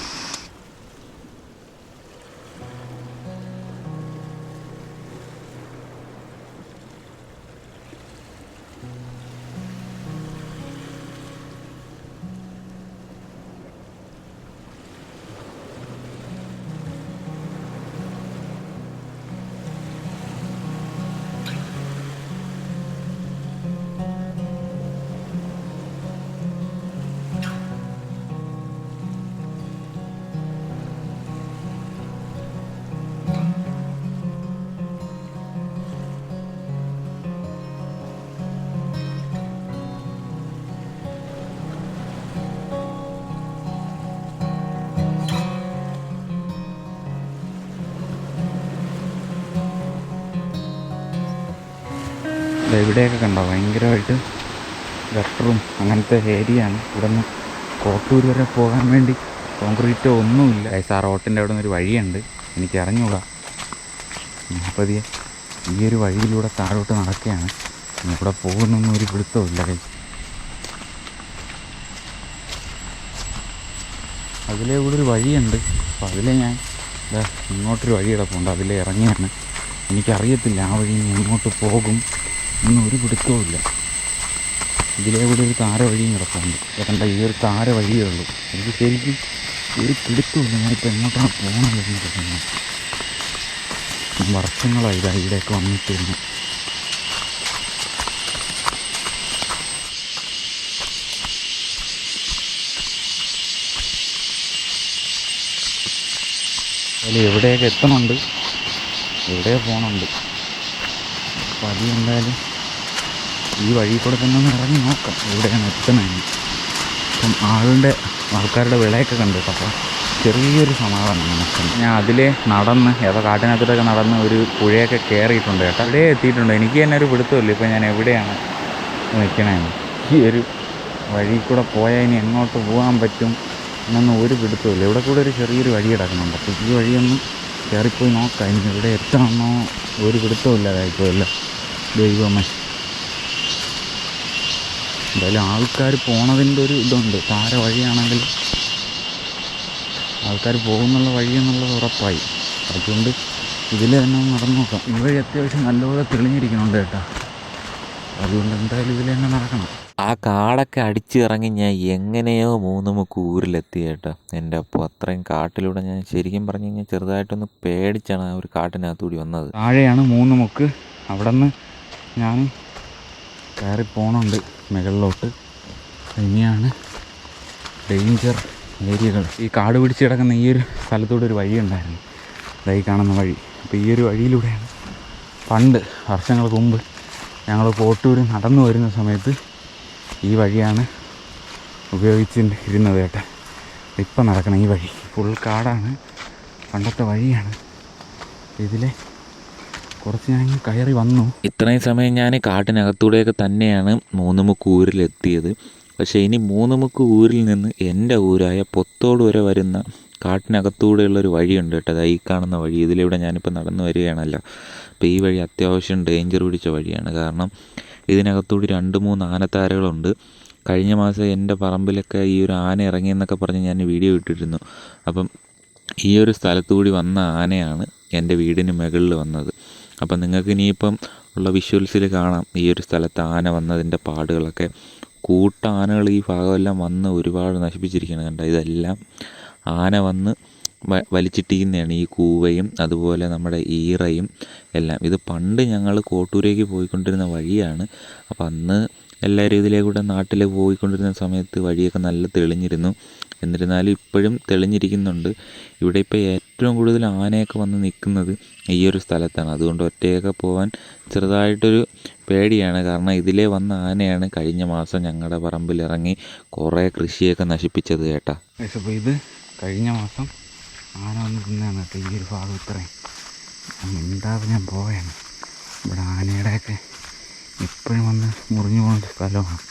ഇവിടെയൊക്കെ കണ്ടോ? ഭയങ്കരമായിട്ട് ഗട്ടറും അങ്ങനത്തെ ഏരിയയാണ് ഇവിടെ നിന്ന് കോട്ടൂർ വരെ പോകാൻ വേണ്ടി കോൺക്രീറ്റോ ഒന്നുമില്ല. ആ റോട്ടിന്റെ അവിടെ നിന്നൊരു വഴിയുണ്ട്. എനിക്ക് അറിഞ്ഞൂടാ ഞാൻ പതിയെ ഈ ഒരു വഴിയിലൂടെ താഴോട്ട് നടക്കുകയാണ്. ഇവിടെ പോകുന്നൊന്നും ഒരു പിടുത്തമില്ല കൈ. അതിലെ കൂടെ ഒരു വഴിയുണ്ട്. അപ്പോൾ അതിലെ ഞാൻ ഇങ്ങോട്ടൊരു വഴി കിടപ്പുണ്ട് അതിലെ ഇറങ്ങിയാണ്. എനിക്കറിയത്തില്ല ആ വഴി ഇനി എങ്ങോട്ട് പോകും. ഒന്നും ഒരു പിടുത്തവും ഇതിലെ കൂടെ ഒരു താര വഴിയും കിടപ്പുണ്ട് കണ്ട ഈ ഒരു താര വഴിയേ ഉള്ളൂ. എനിക്ക് ശരിക്കും ഒരു പിടുത്തമില്ല ഞാനിപ്പോൾ എങ്ങോട്ടാണ് പോകണമെന്ന് പറഞ്ഞു വർഷങ്ങളായി ഇതാ ഇവിടെയൊക്കെ വന്നിട്ടിരുന്നു. അതിൽ എവിടെയൊക്കെ എത്തണുണ്ട്? എവിടെ പോകണുണ്ട് അപ്പോൾ അത് എന്തായാലും ഈ വഴി കൂടെ തന്നെ ഒന്ന് ഇറങ്ങി നോക്കാം. എവിടെയാണ് എത്തണമെന്ന് അപ്പം ആളുടെ ആൾക്കാരുടെ വിളയൊക്കെ കണ്ടു അപ്പോൾ ചെറിയൊരു സമാധാനം നമുക്ക്. ഞാൻ അതിലെ നടന്ന് ഏതോ കാട്ടിനകത്തോട്ടൊക്കെ നടന്ന് ഒരു പുഴയൊക്കെ കയറിയിട്ടുണ്ട് കേട്ടോ. അവിടെ എത്തിയിട്ടുണ്ട്. എനിക്ക് തന്നെ ഒരു പിടുത്തമില്ല. ഇപ്പോൾ ഞാൻ എവിടെയാണ് നിൽക്കണേന്ന്. ഈ ഒരു വഴി കൂടെ പോയാൽ ഇനി എങ്ങോട്ട് പോകാൻ പറ്റും എന്നൊന്നും ഒരു പിടുത്തമില്ല. ഇവിടെ കൂടെ ഒരു ചെറിയൊരു വഴി കിടക്കുന്നുണ്ട്. അപ്പോൾ ഈ വഴിയൊന്ന് കയറിപ്പോയി നോക്കാം. ഇനി ഇവിടെ എത്തണമെന്നോ ഒരു പിടുത്തമില്ലാതായിപ്പോയല്ല ദൈവമേ. എന്തായാലും ആൾക്കാർ പോണതിന്റെ ഒരു ഇതുണ്ട്. താര വഴിയാണെങ്കിൽ ആൾക്കാർ പോകുന്നുള്ള വഴി എന്നുള്ളത് ഉറപ്പായി. അതുകൊണ്ട് ഇതിൽ തന്നെ നടന്നു നോക്കാം. ഈ വഴി അത്യാവശ്യം നല്ലപോലെ തെളിഞ്ഞിരിക്കുന്നുണ്ട് കേട്ടോ. അതുകൊണ്ട് എന്തായാലും ഇതിൽ തന്നെ നടക്കണം. ആ കാടൊക്കെ അടിച്ചിറങ്ങി ഞാൻ എങ്ങനെയോ മൂന്നുമുക്ക് ഊരിലെത്തി കേട്ടോ. എന്റെ അപ്പോൾ അത്രയും കാട്ടിലൂടെ ഞാൻ ശരിക്കും പറഞ്ഞു കഴിഞ്ഞാൽ ചെറുതായിട്ടൊന്ന് പേടിച്ചാണ് ആ ഒരു കാട്ടിനകത്തൂടി വന്നത്. താഴെയാണ് മൂന്ന് മുക്ക്. അവിടെ നിന്ന് ഞാൻ കയറി പോകണുണ്ട് മുകളിലോട്ട് ഇനിയാണ് ഡേഞ്ചർ ഏരിയകൾ. ഈ കാട് പിടിച്ച് കിടക്കുന്ന ഈ ഒരു സ്ഥലത്തൂടെ ഒരു വഴി ഉണ്ടായിരുന്നു. ഇതായി കാണുന്ന വഴി. അപ്പോൾ ഈ ഒരു വഴിയിലൂടെയാണ്. പണ്ട് വർഷങ്ങൾക്ക് മുമ്പ് ഞങ്ങൾ കോട്ടൂർ നടന്നു വരുന്ന സമയത്ത് ഈ വഴിയാണ് ഉപയോഗിച്ചിരുന്നത് കേട്ടോ ഇപ്പം നടക്കണം ഈ വഴി. ഫുൾ കാടാണ്. പണ്ടത്തെ വഴിയാണ്. ഇതിലെ കുറച്ച് ഞാൻ കയറി വന്നു. ഇത്രയും സമയം ഞാൻ കാട്ടിനകത്തൂടെയൊക്കെ തന്നെയാണ് മൂന്നുമുക്ക് ഊരിലെത്തിയത്. പക്ഷേ ഇനി മൂന്നുമുക്ക് ഊരിൽ നിന്ന് എന്റെ ഊരായ പൊത്തോട് വരെ വരുന്ന കാട്ടിനകത്തൂടെയുള്ളൊരു വഴിയുണ്ട് കേട്ടോ. അത് ഈ കാണുന്ന വഴി. ഇതിലൂടെ ഞാനിപ്പോൾ നടന്നു വരികയാണല്ലോ. അപ്പോൾ ഈ വഴി അത്യാവശ്യം ഡേഞ്ചർ പിടിച്ച വഴിയാണ്. കാരണം ഇതിനകത്തൂടി രണ്ട് മൂന്ന് ആനത്താരകളുണ്ട്. കഴിഞ്ഞ മാസം എന്റെ പറമ്പിലൊക്കെ ഈ ഒരു ആന ഇറങ്ങിയെന്നൊക്കെ പറഞ്ഞ് ഞാൻ വീഡിയോ ഇട്ടിരുന്നു. അപ്പം ഈ ഒരു സ്ഥലത്തുകൂടി വന്ന ആനയാണ് എന്റെ വീടിന് മുകളിൽ വന്നത്. അപ്പം നിങ്ങൾക്ക് ഇനിയിപ്പം ഉള്ള വിഷ്വൽസിൽ കാണാം. ഈ ഒരു സ്ഥലത്ത് ആന വന്നതിന്റെ പാടുകളൊക്കെ. കൂട്ടാനകൾ ഈ ഭാഗമെല്ലാം വന്ന് ഒരുപാട് നശിപ്പിച്ചിരിക്കുകയാണ് കണ്ട? ഇതെല്ലാം ആന വന്ന് വലിച്ചിട്ടിരിക്കുന്നതാണ്. ഈ കൂവയും അതുപോലെ നമ്മുടെ ഈറയും എല്ലാം. ഇത് പണ്ട് ഞങ്ങൾ കോട്ടൂരേക്ക് പോയിക്കൊണ്ടിരുന്ന വഴിയാണ്. അപ്പം അന്ന് എല്ലാവരും ഇതിലേക്കൂടെ കൂടെ നാട്ടിൽ പോയിക്കൊണ്ടിരുന്ന സമയത്ത് വഴിയൊക്കെ നല്ല തെളിഞ്ഞിരുന്നു. എന്നിരുന്നാലും ഇപ്പോഴും തെളിഞ്ഞിരിക്കുന്നുണ്ട്. ഇവിടെ ഇപ്പോൾ ഏറ്റവും കൂടുതൽ ആനയൊക്കെ വന്ന് നിൽക്കുന്നത് ഈ ഒരു സ്ഥലത്താണ്. അതുകൊണ്ട് ഒറ്റയൊക്കെ പോകാൻ ചെറുതായിട്ടൊരു പേടിയാണ്. കാരണം ഇതിലേ വന്ന ആനയാണ് കഴിഞ്ഞ മാസം ഞങ്ങളുടെ പറമ്പിൽ ഇറങ്ങി കുറേ കൃഷിയൊക്കെ നശിപ്പിച്ചത് കേട്ടാ. അപ്പോൾ ഇത് കഴിഞ്ഞ മാസം ആന വന്ന് തിന്നാണ് കേട്ടോ ഈ ഒരു ഭാഗം ഇത്രയും. മിണ്ടാതെ ഞാൻ പോയാണ് ഇവിടെ ആനയുടെയൊക്കെ ഇപ്പോഴും വന്ന് മുറിഞ്ഞു പോകുന്ന സ്ഥലമാണ്.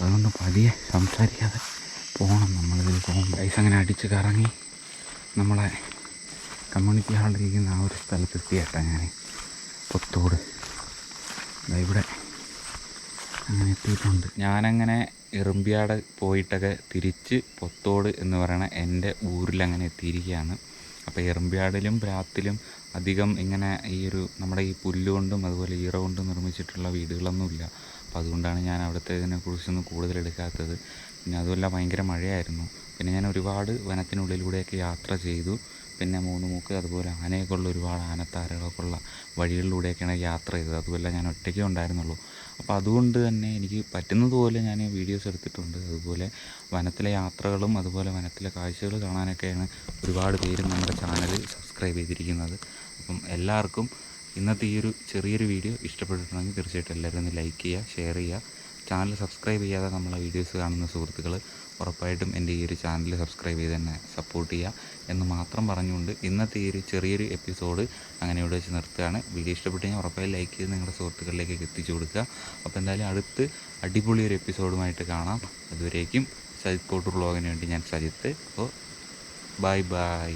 അതുകൊണ്ട് പതിയെ സംസാരിക്കാതെ പോകണം നമ്മളിതിൽ പോകും പൈസ അങ്ങനെ അടിച്ച് കറങ്ങി നമ്മളെ കമ്മ്യൂണിറ്റി ഹാളിലിരിക്കുന്ന ആ ഒരു സ്ഥലത്തെത്തി കേട്ടോ ഞാൻ പൊത്തോട് ഇവിടെ അങ്ങനെ എത്തിയിട്ടുണ്ട്. ഞാനങ്ങനെ എറുമ്പിയാട് പോയിട്ടൊക്കെ തിരിച്ച് പൊത്തോട് എന്ന് പറയണ എന്റെ ഊരിലങ്ങനെ എത്തിയിരിക്കുകയാണ് അപ്പോൾ എറുമ്പിയാടിലും പ്രാത്തിലും അധികം ഇങ്ങനെ ഈ ഒരു നമ്മുടെ ഈ പുല്ലുകൊണ്ടും അതുപോലെ ഈറ കൊണ്ടും നിർമ്മിച്ചിട്ടുള്ള വീടുകളൊന്നുമില്ല. അപ്പോൾ അതുകൊണ്ടാണ് ഞാൻ അവിടുത്തെ ഇതിനെക്കുറിച്ചൊന്നും കൂടുതൽ എടുക്കാത്തത്. പിന്നെ അതുമല്ല ഭയങ്കര മഴയായിരുന്നു. പിന്നെ ഞാൻ ഒരുപാട് വനത്തിനുള്ളിലൂടെയൊക്കെ യാത്ര ചെയ്തു. പിന്നെ മൂന്ന് മൂക്ക് അതുപോലെ ആനയൊക്കെ ഉള്ള ഒരുപാട് ആനത്താരകളൊക്കെ ഉള്ള വഴികളിലൂടെയൊക്കെയാണ് യാത്ര ചെയ്തത്. അതുമല്ല ഞാൻ ഒറ്റയ്ക്കേ ഉണ്ടായിരുന്നുള്ളൂ. അപ്പോൾ അതുകൊണ്ട് തന്നെ എനിക്ക് പറ്റുന്നതുപോലെ ഞാൻ വീഡിയോസ് എടുത്തിട്ടുണ്ട്. അതുപോലെ വനത്തിലെ യാത്രകളും അതുപോലെ വനത്തിലെ കാഴ്ചകൾ കാണാനൊക്കെയാണ് ഒരുപാട് പേര് നമ്മുടെ ചാനൽ സബ്സ്ക്രൈബ് ചെയ്തിരിക്കുന്നത്. അപ്പം എല്ലാവർക്കും ഇന്നത്തെ ഈ ഒരു ചെറിയൊരു വീഡിയോ ഇഷ്ടപ്പെട്ടിട്ടുണ്ടെങ്കിൽ തീർച്ചയായിട്ടും എല്ലാവരും ഒന്ന് ലൈക്ക് ചെയ്യുക ഷെയർ ചെയ്യുക. ചാനൽ സബ്സ്ക്രൈബ് ചെയ്യാതെ നമ്മളെ വീഡിയോസ് കാണുന്ന സുഹൃത്തുക്കൾ ഉറപ്പായിട്ടും എന്റെ ഈ ഒരു ചാനൽ സബ്സ്ക്രൈബ് ചെയ്ത് തന്നെ സപ്പോർട്ട് ചെയ്യുക എന്ന് മാത്രം പറഞ്ഞുകൊണ്ട് ഇന്നത്തെ ഈ ഒരു ചെറിയൊരു എപ്പിസോഡ് അങ്ങനെ ഇവിടെ വെച്ച് നിർത്തുകയാണ്. വീഡിയോ ഇഷ്ടപ്പെട്ട് കഴിഞ്ഞാൽ ഉറപ്പായി ലൈക്ക് ചെയ്ത് നിങ്ങളുടെ സുഹൃത്തുക്കളിലേക്ക് എത്തിച്ചു കൊടുക്കുക. അപ്പോൾ എന്തായാലും അടുത്ത് അടിപൊളി ഒരു എപ്പിസോഡുമായിട്ട് കാണാം. അതുവരേക്കും സജിത് കോട്ടൂർ വ്ളോഗിന് വേണ്ടി ഞാൻ സജിത്ത്. അപ്പോൾ ബൈ ബൈ